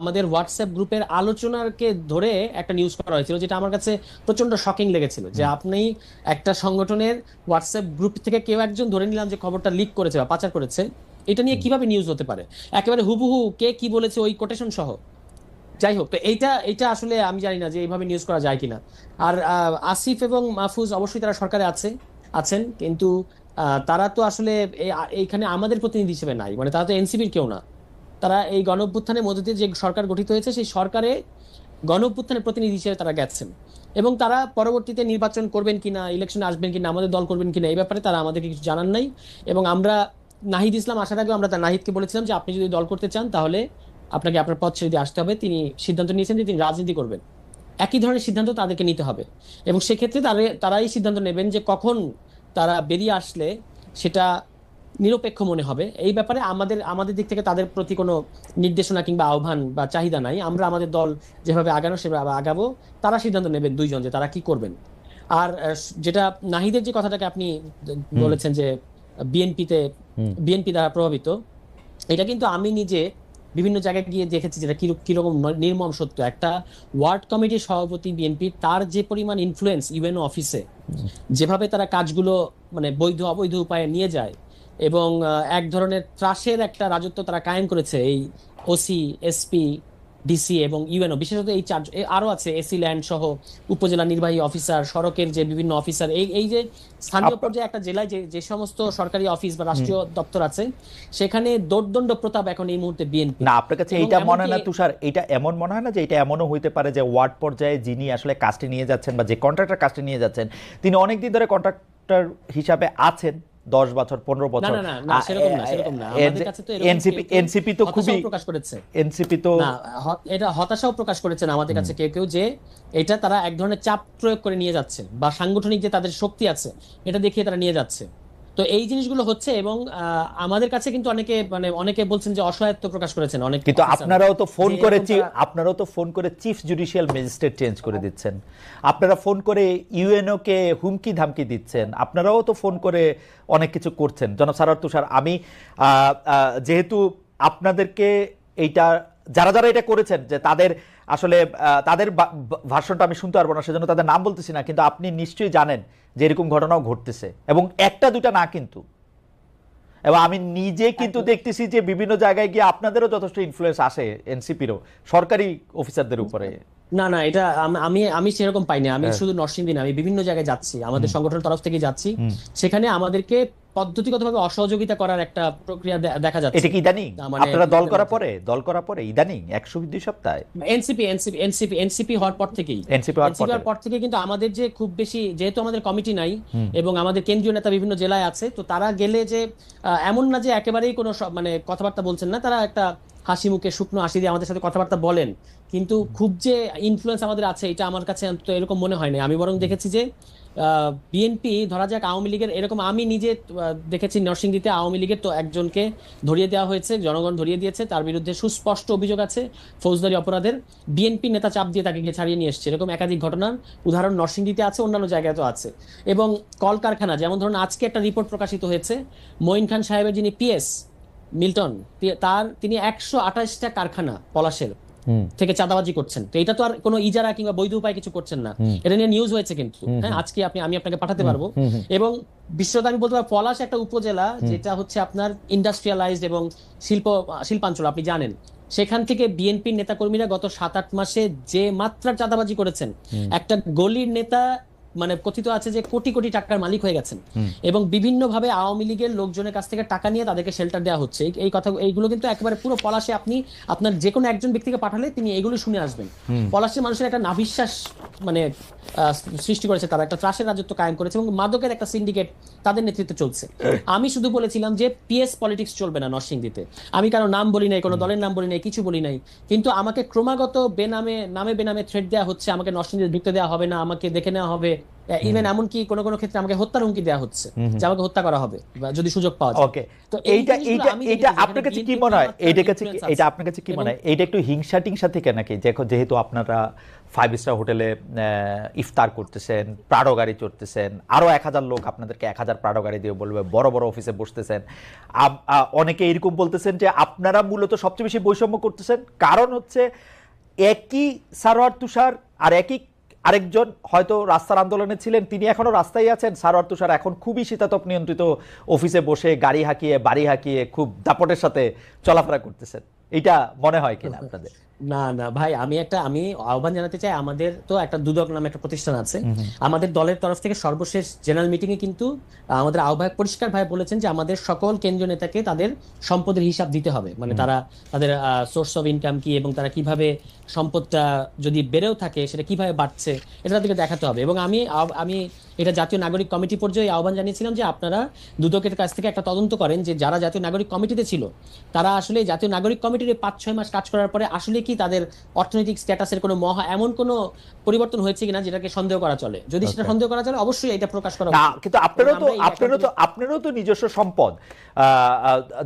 আমাদের হোয়াটসঅ্যাপ গ্রুপের আলোচনাকে ধরে একটা নিউজ করা হয়েছিল যেটা আমার কাছে প্রচণ্ড শকিং লেগেছিল যে আপনি একটা সংগঠনের হোয়াটসঅ্যাপ গ্রুপ থেকে কেউ একজন ধরে নিলাম যে খবরটা লিক করেছে বা পাচার করেছে এটা নিয়ে কীভাবে নিউজ হতে পারে? একেবারে হুবহু কে কি বলেছে ওই কোটেশন সহ। যাই হোক তো এইটা এইটা আসলে আমি জানি না যে এইভাবে নিউজ করা যায় কিনা। আর আসিফ এবং মাহফুজ অবশ্যই তারা সরকারে আছে আছেন কিন্তু তারা তো আসলে এইখানে আমাদের প্রতিনিধি হিসেবে নাই মানে তারা তো এনসিপির কেউ না। তারা এই গণ অভ্যুত্থানের মধ্যে দিয়ে যে সরকার গঠিত হয়েছে, সেই সরকারে গণ অভ্যুত্থানের প্রতিনিধি হিসেবে তারা গেছেন। এবং তারা পরবর্তীতে নির্বাচন করবেন কিনা ইলেকশনে আসবেন কিনা, আমাদের দল করবেন কিনা, এই ব্যাপারে তারা আমাদেরকে কিছু জানান নাই। এবং আমরা নাহিদ ইসলাম, আসার আগে আমরা তার নাহিদকে বলেছিলাম যে, আপনি যদি দল করতে চান, তাহলে আপনাকে আপনার পথ ছেড়ে দিয়ে আসতে হবে। তিনি সিদ্ধান্ত নিয়েছেন যে, তিনি রাজনীতি করবেন। একই ধরনের সিদ্ধান্ত তাদেরকে নিতে হবে। এবং সেক্ষেত্রে তারা, তারাই সিদ্ধান্ত নেবেন যে, কখন তারা বেরিয়ে আসলে সেটা নিরপেক্ষ মনে হবে। এই ব্যাপারে আমাদের আমাদের দিক থেকে তাদের প্রতি কোনো নির্দেশনা কিংবা আহ্বান বা চাহিদা নাই। আমরা আমাদের দল যেভাবে আগানো সেভাবে আগাবো। তারা সিদ্ধান্ত নেবেন দুইজন যে তারা কি করবেন। আর যেটা নাহিদের যে কথাটাকে আপনি বলেছেন যে বিএনপিতে বিএনপি দ্বারা প্রভাবিত এটা কিন্তু আমি নিজে বিভিন্ন জায়গায় গিয়ে দেখেছি যেটা কীরকম নির্মম সত্য। একটা ওয়ার্ড কমিটির সভাপতি বিএনপি তার যে পরিমাণ ইনফ্লুয়েন্স ইউএনও অফিসে যেভাবে তারা কাজগুলো মানে বৈধ অবৈধ উপায়ে নিয়ে যায় এবং এক ধরনের ত্রাসের একটা রাজত্ব তারা কায়েম করেছে এই ওসি এসপি ডিসি এবং ইউএনও বিশেষত এই চার এ- আরও আছে এসি ল্যান্ড সহ উপজেলা নির্বাহী অফিসার সড়কের যে বিভিন্ন অফিসার এই এই যে স্থানীয় পর্যায়ে একটা জেলায় যে যে সমস্ত সরকারি অফিস বা রাষ্ট্রীয় দপ্তর আছে সেখানে দোর্দণ্ড প্রতাপ এখন এই মুহূর্তে বিএনপি না আপনার কাছে এইটা মনে হয় না তুষার এটা এমন মনে হয় না যে এটা এমনও হইতে পারে যে ওয়ার্ড পর্যায়ে যিনি আসলে কাজটি নিয়ে যাচ্ছেন বা যে কন্ট্রাক্টর কাজটি নিয়ে যাচ্ছেন তিনি অনেকদিন ধরে কন্ট্রাক্টর হিসাবে আছেন দশ বছর পনেরো বছর। না না না সেরকম না সেরকম না। আমাদের কাছে তো এরকম এনসিপি তো খুবই প্রকাশ করেছে। এনসিপি তো না এটা হতাশাও প্রকাশ করেছেন আমাদের কাছে কেউ কেউ যে এটা তারা এক ধরনের চাপ প্রয়োগ করে নিয়ে যাচ্ছে বা সাংগঠনিক যে তাদের শক্তি আছে এটা দেখিয়ে তারা নিয়ে যাচ্ছে। তো এই জিনিসগুলো হচ্ছে এবং আহ, আমাদের কাছে কিন্তু অনেকে মানে অনেকে বলছেন যে অসহায়ত্ব প্রকাশ করেছেন অনেক কিন্তু আপনারাও তো ফোন যে করে এরকম চি- তারা- আপনারাও তো ফোন করে চিফ জুডিশিয়াল ম্যাজিস্ট্রেট চেঞ্জ করে দিচ্ছেন। আপনারা ফোন করে ইউএনও কে হুমকি ধামকি দিচ্ছেন। আপনারাও তো ফোন করে অনেক কিছু করছেন। জনাব সারার তুষার আমি আহ, আহ, যেহেতু আপনাদেরকে এইটা যারা যারা এটা করেছেন যে তাদের আসলে আহ, তাদের ভাষণটা আমি শুনতে পারব না সেজন্য তাদের নাম বলতেছি না কিন্তু আপনি নিশ্চয়ই জানেন যে এরকম ঘটনাও ঘটতেছে এবং একটা দুটা না কিন্তু। এবং আমি নিজে কিন্তু দেখতেছি যে বিভিন্ন জায়গায় গিয়ে আপনাদেরও যথেষ্ট ইনফ্লুয়েন্স আসে এনসিপিরও সরকারি অফিসারদের উপরে। না না এটা আমি আমি সেরকম পাইনি। আমি হ্যাঁ। শুধু নরসিংদী না আমি বিভিন্ন জায়গায় যাচ্ছি। আমাদের সংগঠনের তরফ থেকে যাচ্ছি। সেখানে আমাদেরকে পদ্ধতিগতভাবে অসহযোগিতা করার একটা প্রক্রিয়া দেখা যাচ্ছে। এটা কি ইদানিং? মানে আপনারা দল করার পরে? দল করার পরে? ইদানিং? একশো দুই সপ্তাহে? এনসিপি এনসিপি এনসিপি এনসিপি হওয়ার পর থেকেই। এনসিপি হওয়ার পরে থেকে। কিন্তু আমাদের যে খুব বেশি যেহেতু আমাদের কমিটি নাই এবং আমাদের কেন্দ্রীয় নেতা বিভিন্ন জেলায় আছে তো তারা গেলে যে এমন না যে একেবারেই কোনো মানে কথাবার্তা বলছেন না তারা একটা হাসি মুখে শুকনো হাসি দিয়ে আমাদের সাথে কথাবার্তা বলেন। কিন্তু খুব যে ইনফ্লুয়েন্স আমাদের আছে, এটা আমার কাছে অন্তত এরকম মনে হয় না আমি বরং দেখেছি যে বিএনপি ধরা যাক আওয়ামী লীগের, এরকম আমি নিজে দেখেছি নরসিংদীতে আওয়ামী লীগের তো একজনকে ধরিয়ে দেওয়া হয়েছে, জনগণ ধরিয়ে দিয়েছে, তার বিরুদ্ধে সুস্পষ্ট অভিযোগ আছে, ফৌজদারি অপরাধের। বিএনপি নেতা চাপ দিয়ে তাকে ছাড়িয়ে নিয়ে এসছে। এরকম একাধিক ঘটনার উদাহরণ নরসিংদীতে আছে, অন্যান্য জায়গায় তো আছে। এবং কলকারখানা, যেমন ধরুন আজকে একটা রিপোর্ট প্রকাশিত হয়েছে, মঈন খান সাহেবের যিনি পিএস মিল্টন তার তিনি একশো আঠাশটা কারখানা, পলাশের থেকে চাঁদাবাজি করছেন। তো এটা তো আর কোনো ইজারা কিংবা বৈধ উপায় কিছু করছেন না। এটা নিয়ে নিউজ হয়েছে কিন্তু। হ্যাঁ আজকে আপনি আমি আপনাকে পাঠাতে পারব। এবং বিশ্বত আমি বলতে পারব পলাশ একটা উপজেলা যেটা হচ্ছে আপনার ইন্ডাস্ট্রিয়ালাইজড এবং শিল্প শিল্পাঞ্চল আপনি জানেন। সেখান থেকে বিএনপির নেতাকর্মীরা গত সাত আট মাসে যে মাত্রার চাঁদাবাজি করেছেন একটা গলির নেতা মানে কথিত আছে যে কোটি কোটি টাকার মালিক হয়ে গেছেন। এবং বিভিন্ন ভাবে আওয়ামী লীগের লোকজনের কাছ থেকে টাকা নিয়ে তাদেরকে শেল্টার দেওয়া হচ্ছে। এই- এই কথা এইগুলো কিন্তু একেবারে পুরো পলাশে আপনি আপনার যে কোনো একজন ব্যক্তিকে পাঠালে তিনি এগুলো শুনে আসবেন। পলাশের মানুষের একটা নাভিশ্বাস মানে সৃষ্টি করেছে তারা একটা ত্রাসের রাজত্ব কায়েম করেছে এবং মাদকের একটা সিন্ডিকেট তাদের নেতৃত্বে চলছে। আমি শুধু বলেছিলাম যে পিএস পলিটিক্স চলবে না নরসিংদীতে। আমি কারও নাম বলি নাই কোনো দলের নাম বলি নাই কিছু বলি নাই। কিন্তু আমাকে ক্রমাগত বেনামে নামে বেনামে থ্রেড দেওয়া হচ্ছে আমাকে নরসিংদীতে ঢুকতে দেওয়া হবে না আমাকে দেখে নেওয়া হবে। ইভেন এমনকি কোনো কোনো ক্ষেত্রে আমাকে হত্যার হুমকি দেওয়া হচ্ছে যে আমাকে হত্যা করা হবে যদি সুযোগ পাওয়া যায়। ওকে তো এই এইটা এইটা এটা আপনার কাছে কি মনে হয়? এইটা কাছে এটা আপনার কাছে কি মনে হয়? এইটা একটু হিংসা টিংসা থেকে নাকি? দেখো যেহেতু আপনারা ফাইভ স্টার হোটেলে ইফতার করতেছেন প্রাড়ো গাড়ি চড়তেছেন আরও এক হাজার লোক আপনাদেরকে এক হাজার প্রাড়ো গাড়ি দিয়ে বলবে বড় বড় অফিসে বসতেছেন। অনেকে এরকম বলতেছেন যে আপনারা মূলত সবচেয়ে বেশি বৈষম্য করতেছেন। কারণ হচ্ছে একই সারোয়ার তুষার আর একই আরেকজন হয়তো রাস্তার আন্দোলনে ছিলেন, তিনি এখনও রাস্তায় আছেন। সারোয়ার তুষার এখন খুবই শীতাতপ নিয়ন্ত্রিত অফিসে বসে গাড়ি হাঁকিয়ে, বাড়ি হাঁকিয়ে খুব দাপটের সাথে চলাফেরা করতেছেন। এটা মনে হয় কিনা আপনাদের? না না ভাই আমি একটা আমি আহ্বান জানাতে চাই আমাদের তো একটা দুদক নামে একটা প্রতিষ্ঠান আছে। আমাদের দলের তরফ থেকে সর্বশেষ জেনারেল মিটিং এ কিন্তু আমাদের আহ্বায়ক পরিষ্কার ভাই বলেছেন যে আমাদের সকল কেন্দ্রীয় নেতাকে তাদের সম্পদের হিসাব দিতে হবে। মানে তারা তাদের সোর্স অফ ইনকাম কি এবং তারা কীভাবে সম্পদটা যদি বেড়েও থাকে সেটা কীভাবে বাড়ছে এটা তাদেরকে দেখাতে হবে। এবং আমি আমি এটা জাতীয় নাগরিক কমিটি পর্যায়ে আহ্বান জানিয়েছিলাম যে আপনারা দুদকের কাছ থেকে একটা তদন্ত করেন যে যারা জাতীয় নাগরিক কমিটিতে ছিল তারা আসলে জাতীয় নাগরিক কমিটির পাঁচ ছয় মাস কাজ করার পরে আসলে কি তাদের অর্থনৈতিক স্ট্যাটাসের কোনো মহা এমন কোনো পরিবর্তন হয়েছে কিনা যেটাকে সন্দেহ করা চলে? যদি সেটা সন্দেহ করা চলে অবশ্যই এটা প্রকাশ করা কিন্তু আপনারও তো আপনারও তো আপনারও তো নিজস্ব সম্পদ।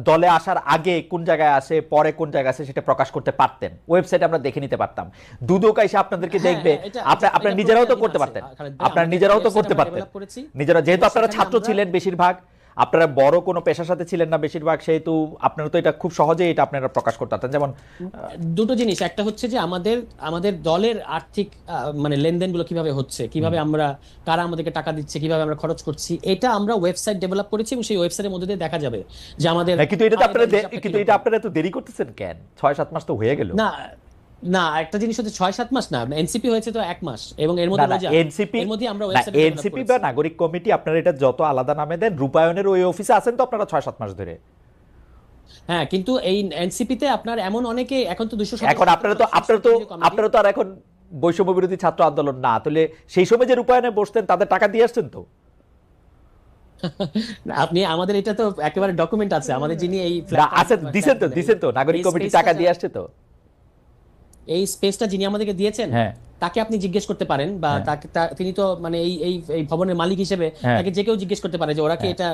দলে আসার আগে কোন জায়গায় আসে পরে কোন জায়গায় আসে সেটা প্রকাশ করতে পারতেন। ওয়েবসাইট আমরা দেখে নিতে পারতাম। দুদক এসে আপনাদেরকে হ্যাঁ, দেখবে। এটা- আপনার নিজেরাও তো করতে পারতেন। আপনার নিজেরাও তো করতে পারতেন। নিজেরা যেহেতু আপনারা ছাত্র ছিলেন বেশিরভাগ আপনারা বড় কোনো পেশার সাথে ছিলেন না বেশিরভাগ সেহেতু আপনারা তো এটা খুব সহজেই এটা আপনারা প্রকাশ করতে পারতেন। যেমন দুটো জিনিস একটা হচ্ছে যে আমাদের আমাদের দলের আর্থিক মানে লেনদেনগুলো কীভাবে হচ্ছে কীভাবে আমরা কারা আমাদেরকে টাকা দিচ্ছে কীভাবে আমরা খরচ করছি এটা আমরা ওয়েবসাইট ডেভেলপ করেছি এবং সেই ওয়েবসাইটের মধ্যে দিয়ে দেখা যাবে যে আমাদের কিন্তু এটা তো আপনারা কিন্তু এটা আপনারা এত দেরি করতেছেন কেন? ছয় সাত মাস তো হয়ে গেল। না না একটা জিনিস হচ্ছে ছয় সাত মাস না এনসিপি হয়েছে তো এক মাস এবং এর মধ্যে। এনসিপি এর মধ্যে আমরা ওয়েবসাইট এনসিপি বা নাগরিক কমিটি আপনারা এটা যত আলাদা নামে দেন রূপায়ণের ওই অফিসে আছেন তো আপনারা ছয় সাত মাস ধরে। হ্যাঁ কিন্তু এই এনসিপি তে আপনার এমন অনেকে এখন তো দুশো এখন আপনারা তো আপনারা তো আপনারা তো আর এখন বৈষম্য বিরোধী ছাত্র আন্দোলন না তাহলে সেই সময় যে রূপায়ণে বসতেন তাদের টাকা দিয়ে আসছেন তো? আপনি আমাদের এটা তো একেবারে ডকুমেন্ট আছে আমাদের যিনি এই আছে দিছেন তো দিছেন তো নাগরিক কমিটি টাকা দিয়ে আসছে তো? এই স্পেসটা যিনি আমাদেরকে দিয়েছেন হ্যাঁ। তাকে আপনি জিজ্ঞেস করতে পারেন বা হ্যাঁ। তাকে তিনি তো মানে এই এই এই ভবনের মালিক হিসেবে হ্যাঁ। তাকে যে কেউ জিজ্ঞেস করতে পারে যে ওরা কি এটা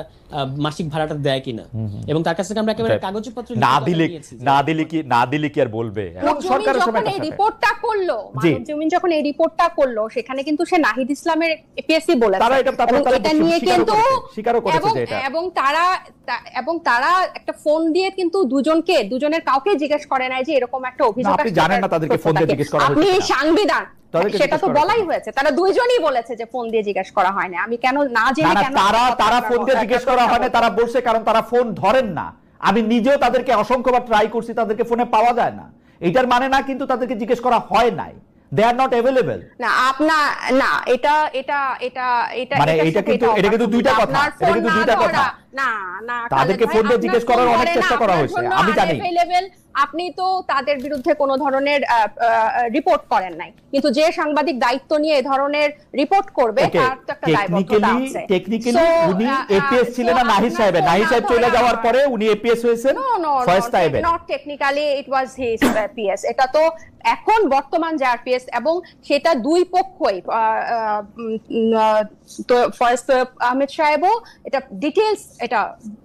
মাসিক ভাড়াটা দেয় কিনা এবং তার কাছ থেকে আমরা একেবারে। কাগজপত্র না দিলে না দিলে কি না দিলে কি আর বলবে এখন সরকারের সময় এই রিপোর্টটা করল জমিন যখন এই রিপোর্টটা করল সেখানে কিন্তু সে নাহিদ ইসলামের এপিএসসি বলেছে তারা এটা- তারপর এবং তারা এটা নিয়ে কিন্তু স্বীকারও করেছে এবং যে এটা। এবং তারা এবং তারা একটা ফোন দিয়ে কিন্তু দুজনকে দুজনের কাউকে জিজ্ঞেস করে নাই যে এরকম একটা অভিযোগ আপনি জানেন না তাদেরকে ফোন দিয়ে জিজ্ঞেস করা থাকে। আপনি হয়েছে সাংবিধান সেটা তো বলাই হয়েছে। তারা দুইজনই বলেছে যে ফোন দিয়ে জিজ্ঞেস করা হয় না। আমি কেন না জেনে কেন তারা তারা ফোন দিয়ে জিজ্ঞেস করা হয় না তারা বলছে কারণ তারা ফোন ধরেন না। আমি নিজেও তাদেরকে অসংখ্যবার ট্রাই করছি তাদেরকে ফোনে পাওয়া যায় না। এটার মানে না কিন্তু তাদেরকে জিজ্ঞেস করা হয় নাই। দে আর নট অ্যাভেলেবল না আপনা না এটা এটা এটা এটা মানে এটা কিন্তু- এটা কিন্তু দুইটা কথা। এটা কিন্তু দুইটা কথা। না না তাদেরকে খালেদ ফোন দিয়ে জিজ্ঞেস করার অনেক চেষ্টা করা হয়েছে। আমি জানি। আপনি তো তাদের বিরুদ্ধে কোনো ধরনের রিপোর্ট করেন নাই কিন্তু যে সাংবাদিক দায়িত্ব নিয়ে ধরনের রিপোর্ট করবে তার তো একটা দায়বদ্ধতা টেকনিক্যালি আছে টেকনিক্যালি উনি এপিএস ছিলেন না নাহিদ আপনার সাহেবের ফোন নাহিদ না সাহেব চলে যাওয়ার পরে উনি এপিএস হয়েছেন technically it was his uh, PS এটা তো এখন বর্তমান যে আরপিএস এবং সেটা দুই পক্ষই তো তৈয়ব আহমেদ সাহেবও এটা ডিটেলস এটা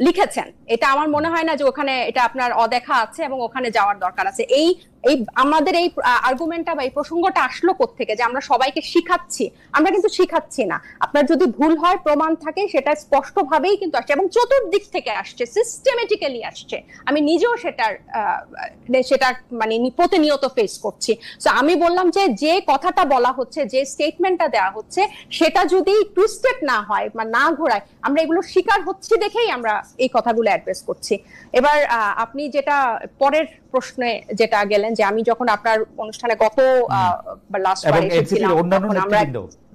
লিখেছেন। এটা আমার মনে হয় না যে ওখানে এটা আপনার অদেখা আছে এবং ওখানে যাওয়ার দরকার আছে। এই এই আমাদের এই আর্গুমেন্টটা বা এই প্রসঙ্গটা আসলো থেকে যে আমরা সবাইকে শিখাচ্ছি। আমরা কিন্তু শিখাচ্ছি না। আপনার যদি ভুল হয় প্রমাণ থাকে সেটা স্পষ্টভাবেই কিন্তু আসছে এবং চতুর্দিক থেকে আসছে সিস্টেমেটিক্যালি আসছে। আমি নিজেও সেটার আহ, সেটার মানে প্রতিনিয়ত ফেস করছি। তো আমি বললাম যে যে কথাটা বলা হচ্ছে যে স্টেটমেন্টটা দেওয়া হচ্ছে সেটা যদি টুইস্টেড না হয় বা না ঘোরায় আমরা এগুলো শিকার হচ্ছি দেখেই আমরা এই কথাগুলো অ্যাড্রেস করছি। এবার আপনি যেটা পরের প্রশ্নে যেটা গেলেন যে আমি যখন আপনার অনুষ্ঠানে গত লাস্ট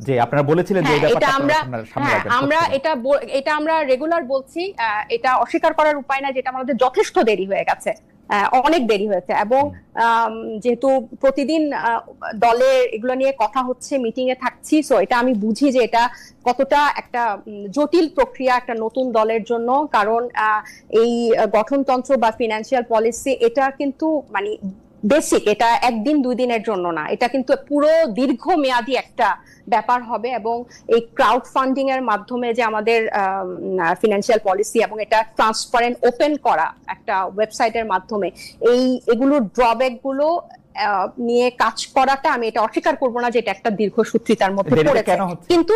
যে আপনারা বলেছিলেন যে হ্যাঁ, এটা আমরা হ্যাঁ, আমরা এটা এটা আমরা রেগুলার বলছি এটা অস্বীকার করার উপায় না যেটা আমাদের যথেষ্ট দেরি হয়ে গেছে অনেক দেরি হয়েছে। এবং যেহেতু প্রতিদিন দলে এগুলো নিয়ে কথা হচ্ছে মিটিং এ থাকছি সো এটা আমি বুঝি যে এটা কতটা একটা জটিল প্রক্রিয়া একটা নতুন দলের জন্য কারণ আহ, এই গঠনতন্ত্র বা ফিনান্সিয়াল পলিসি এটা কিন্তু মানে বেসিক এটা একদিন দুই দিনের জন্য না এটা কিন্তু পুরো দীর্ঘমেয়াদী একটা ব্যাপার হবে এবং এই ক্রাউড ফান্ডিং এর মাধ্যমে যে আমাদের ফিনান্সিয়াল পলিসি এবং এটা ট্রান্সপারেন্ট ওপেন করা একটা ওয়েবসাইটের মাধ্যমে এই এগুলোর ড্রব্যাকগুলো নিয়ে কাজ করাটা আমি এটা অস্বীকার করব না যে এটা একটা দীর্ঘসূত্রিতার মধ্যে পড়েছে। কিন্তু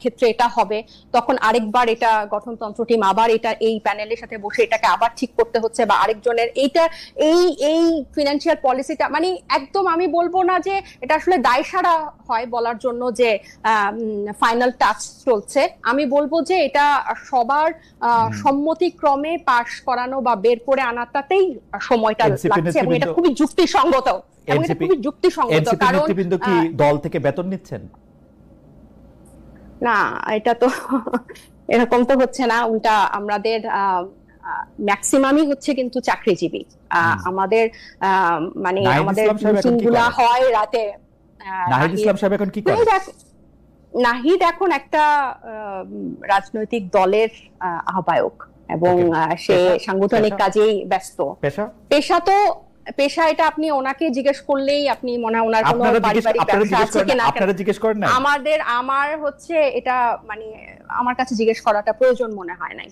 ক্ষেত্রে এটা হবে। তখন আরেকবার এটা গঠনতন্ত্র টিম আবার এটা এই প্যানেলের সাথে বসে এটাকে আবার ঠিক করতে হচ্ছে বা আরেকজনের এইটা এই এই ফিনান্সিয়াল পলিসিটা মানে একদম আমি বলব না যে এটা আসলে দায়সারা হয় বলার জন্য যে ফাইনাল টাচ চলছে। আমি বলব যে এটা সবার আহ, সম্মতিক্রমে পাশ করানো বা বের করে আনাটাতেই সময়টা লাগছে এবং এটা খুবই যুক্তিসঙ্গত এবং এটা খুবই যুক্তিসঙ্গত কারণ দল থেকে বেতন নিচ্ছেন? না এটা তো এরকম তো হচ্ছে না। উল্টা আমাদের ম্যাক্সিমামই হচ্ছে কিন্তু চাকরিজীবী। আমাদের মানে আমাদের ইসলাম সাহেব এখন কি মিটিংগুলা করে? হয় রাতে। নাহিদ ইসলাম সাহেব এখন কি করে? নাহিদ এখন একটা রাজনৈতিক দলের আহ্বায়ক। এবং সে? সাংগঠনিক কাজেই ব্যস্ত। পেশা? পেশা তো পেশা এটা আপনি ওনাকে জিজ্ঞেস করলেই আপনি মনে হয় ওনার কোনো পারিবারিক ব্যবসা আছে কিনা আপনারা জিজ্ঞেস করেন না। আমাদের আমার হচ্ছে এটা মানে আমার কাছে জিজ্ঞেস করাটা প্রয়োজন মনে হয় নাই।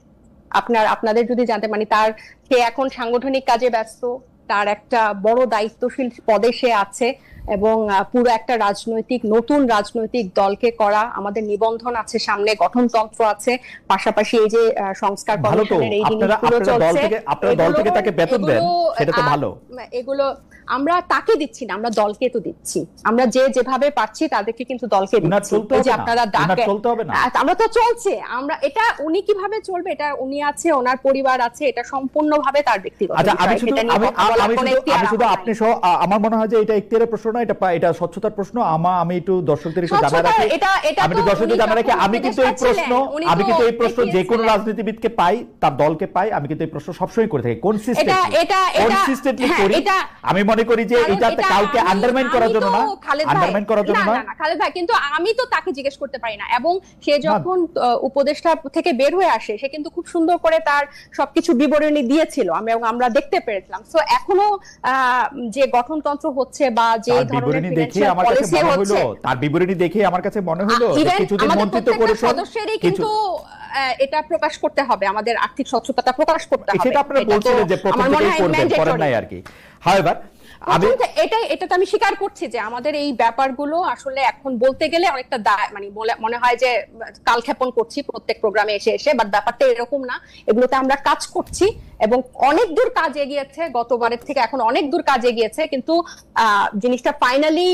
আপনার আপনাদের যদি জানতে মানে তার সে এখন সাংগঠনিক কাজে ব্যস্ত তার একটা বড় দায়িত্বশীল পদে সে আছে। এবং পুরো একটা রাজনৈতিক নতুন রাজনৈতিক দলকে করা আমাদের নিবন্ধন আছে সামনে গঠনতন্ত্র আছে পাশাপাশি এই যে সংস্কার কমিশনের এই জিনিসগুলো চলছে থেকে আপনারা দল থেকে তাকে বেতন দেন সেটা তো ভালো। এগুলো আমরা তাকে দিচ্ছি না আমরা দলকে তো দিচ্ছি। আমরা যে যেভাবে পাচ্ছি তাদেরকে কিন্তু দলকে দিচ্ছি। যে আপনারা ডাকে আমরা তো চলছে। আমরা এটা উনি কীভাবে চলবে এটা উনি আছে ওনার পরিবার আছে এটা সম্পূর্ণভাবে তার ব্যক্তিগত আচ্ছা আমি শুধু আপনি সহ আমার মনে হয় যে এটা ইখতিয়ারের প্রশ্ন না এটা এটা স্বচ্ছতার প্রশ্ন। আমা আমি একটু দর্শকদের একটু জানা রাখি। এটা- এটা আমি একটু দর্শকদের জানা রাখি। আমি কিন্তু এই প্রশ্ন আমি কিন্তু এই প্রশ্ন যে কোনো রাজনীতিবিদকে পাই তার দলকে পাই আমি কিন্তু এই প্রশ্ন সবসময় করে থাকি। কনসিস্টেন্টলি এটা- এটা- কনসিস্টেন্টলি হ্যাঁ, করি। আমি মনে করি যে এটা কাউকে আন্ডারমাইন করার জন্য না আন্ডারমাইন করার জন্য না খালেদ ভাই কিন্তু আমি তো তাকে জিজ্ঞেস করতে পারি না। এবং সে যখন উপদেষ্টা থেকে বের হয়ে আসে সে কিন্তু খুব সুন্দর করে তার সবকিছু বিবরণী দিয়েছিল। আমি এবং আমরা দেখতে পেরেছিলাম। সো এখনও যে গঠনতন্ত্র হচ্ছে বা যে ধরনের দেখে আমার কাছে মনে হলো তার বিবরণী দেখে আমার কাছে মনে হলো কিছুদিন মন্ত্রিত্ব করেছেন সদস্যেরই কিন্তু এটা প্রকাশ করতে হবে। আমাদের আর্থিক স্বচ্ছতাটা প্রকাশ করতে হবে। সেটা আপনারা বলছিলেন যে প্রথম থেকেই করবেন করেন নাই আর কি। হাওয়েভার এটা এটা তো আমি স্বীকার করছি যে আমাদের এই ব্যাপারগুলো আসলে এখন বলতে গেলে অনেকটা মানে মনে হয় যে কালক্ষেপণ করছি প্রত্যেক প্রোগ্রামে এসে এসে বাট ব্যাপারটা এরকম না। এগুলোতে আমরা কাজ করছি এবং অনেক দূর কাজ এগিয়েছে, গতবারের থেকে এখন অনেক দূর কাজ এগিয়েছে, কিন্তু জিনিসটা ফাইনালি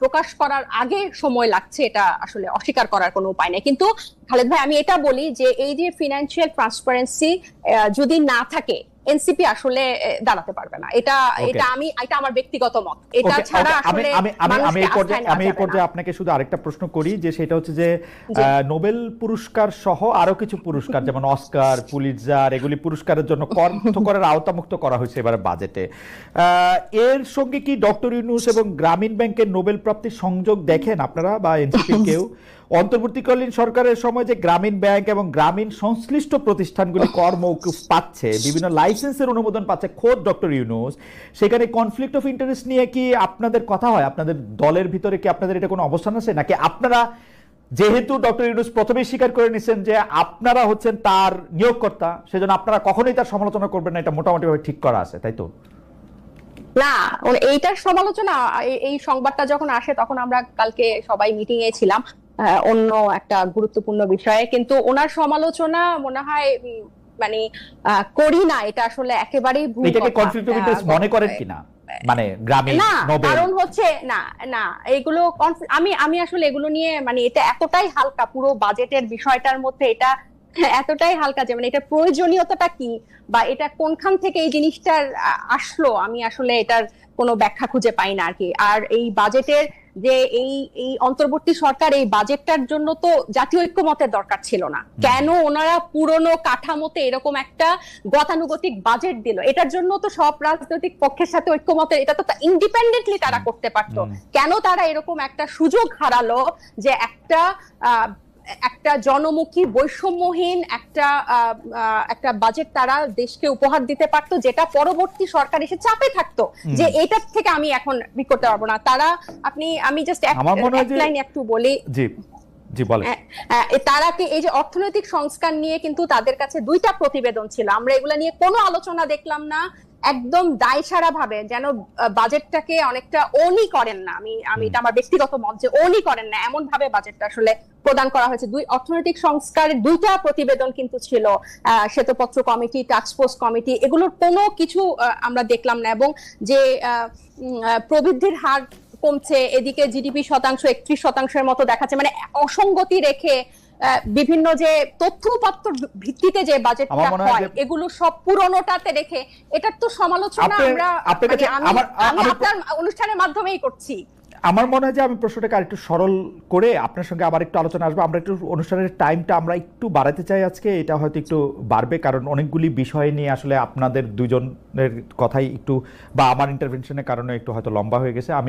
প্রকাশ করার আগে সময় লাগছে, এটা আসলে অস্বীকার করার কোনো উপায় নেই। কিন্তু খালেদ ভাই, আমি এটা বলি যে এই যে ফিনান্সিয়াল ট্রান্সপারেন্সি যদি না থাকে এনসিপি আসলে দাঁড়াতে পারবে না। এটা এটা আমি এটা আমার ব্যক্তিগত মত। এটা ছাড়া আসলে আমি আমি আমি এই পর্যায়ে আমি এই পর্যায়ে আপনাকে শুধু আরেকটা প্রশ্ন করি যে সেটা হচ্ছে যে নোবেল পুরস্কার সহ আরও কিছু পুরস্কার যেমন অস্কার পুলিৎজার এগুলি পুরস্কারের জন্য করের আওতামুক্ত করা হয়েছে এবারে বাজেটে। আহ, এর সঙ্গে কি ডক্টর ইউনুস এবং গ্রামীণ ব্যাংকের নোবেল প্রাপ্তির সংযোগ দেখেন আপনারা বা এনসিপি কেউ? অন্তর্বর্তীকালীন সরকারের সময় যে গ্রামীণ ব্যাংক এবং গ্রামীণ সংশ্লিষ্ট প্রতিষ্ঠানগুলি কর মৌকুফ পাচ্ছে, বিভিন্ন লাইসেন্সের অনুমোদন পাচ্ছে, খোদ ডক্টর ইউনুস, সেখানে কনফ্লিক্ট অফ ইন্টারেস্ট নিয়ে কি আপনাদের কথা হয়? আপনাদের দলের ভিতরে কি আপনাদের এটা কোনো অবস্থান আছে? নাকি আপনারা যেহেতু ডক্টর ইউনুস প্রথমেই স্বীকার করে নিছেন যে আপনারা হচ্ছেন তার নিয়োগকর্তা, সেজন্য আপনারা কখনোই তার সমালোচনা করবেন না, এটা মোটামুটি ভাবে ঠিক করা আছে, তাই তো? না এইটার সমালোচনা, এই- সংবাদটা যখন আসে, তখন আমরা কালকে সবাই মিটিং এ ছিলাম। অন্য একটা গুরুত্বপূর্ণ বিষয়ে। কিন্তু ওনার সমালোচনা মনে হয় মানে করি না এটা আসলে একেবারেই ভুল এটাকে কনফ্লিক্ট অফ ইন্টারেস্ট মনে করেন কিনা? মানে গ্রামীণ না কারণ হচ্ছে না না এগুলো আমি আমি আসলে এগুলো নিয়ে মানে এটা এতটাই হালকা পুরো বাজেটের বিষয়টার মধ্যে এটা এতটাই হালকা যে মানে এটা প্রয়োজনীয়তাটা কি বা এটা কোনখান থেকে এই জিনিসটার আসলো আমি আসলে এটার কোনো ব্যাখ্যা খুঁজে পাই না আর কি। আর এই বাজেটের যে এই এই অন্তর্বর্তী সরকার এই বাজেটটার জন্য তো জাতীয় ঐক্যমতের দরকার ছিল না। কেন ওনারা পুরনো কাঠামোতে এরকম একটা গতানুগতিক বাজেট দিল? এটার জন্য তো সব রাজনৈতিক পক্ষের সাথে ঐক্যমতে এটা তো ইন্ডিপেন্ডেন্টলি তারা করতে পারতো। কেন তারা এরকম একটা সুযোগ হারালো যে একটা আহ, একটা জনমুখী বৈষম্যহীন একটা একটা বাজেট তারা দেশকে উপহার দিতে পারতো যেটা পরবর্তী সরকার এসে চাপে থাকতো যে এটার থেকে আমি এখন ই করতে পারব না। তারা আপনি আমি জাস্ট এক লাইন একটু বলি। আহ, আহ, তারা কি এই যে অর্থনৈতিক সংস্কার নিয়ে কিন্তু তাদের কাছে দুইটা প্রতিবেদন ছিল। আমরা এগুলা নিয়ে কোনো আলোচনা দেখলাম না। একদম দায়সারা ভাবে যেন বাজেটটাকে অনেকটা ওনই করেন না। আমি আমি এটা আমার ব্যক্তিগত মত যে ওনই করেন না। এমন ভাবে বাজেটটা আসলে প্রদান করা হয়েছে। দুই অর্থনৈতিক সংস্কারের দুইটা প্রতিবেদন কিন্তু ছিল। শ্বেতপত্র কমিটি টাস্কফোর্স কমিটি এগুলোর কোনো কিছু আমরা দেখলাম না। এবং যে প্রবৃদ্ধির হার কমছে এদিকে জিডিপি শতাংশ একত্রিশ শতাংশের মতো দেখাচ্ছে। মানে অসঙ্গতি রেখে বিভিন্ন যে তথ্যপত্র ভিত্তিতে যে বাজেটটা হয় এগুলো সব পুরনোটাতে রেখে এটার তো সমালোচনা আমরা মানে আমি- আপনার অনুষ্ঠানের মাধ্যমেই করছি। আমার মনে হয় যে আমি প্রশ্নটাকে আরেকটু সরল করে আপনার সঙ্গে আবার একটু আলোচনা আসব। আমরা একটু অনুষ্ঠানের টাইমটা আমরা একটু বাড়াতে চাই আজকে। এটা হয়তো একটু বাড়বে কারণ অনেকগুলি বিষয় নিয়ে আসলে আপনাদের দুজনের কথাই একটু বা আমার ইন্টারভেনশনের কারণে একটু হয়তো লম্বা হয়ে গেছে। আমি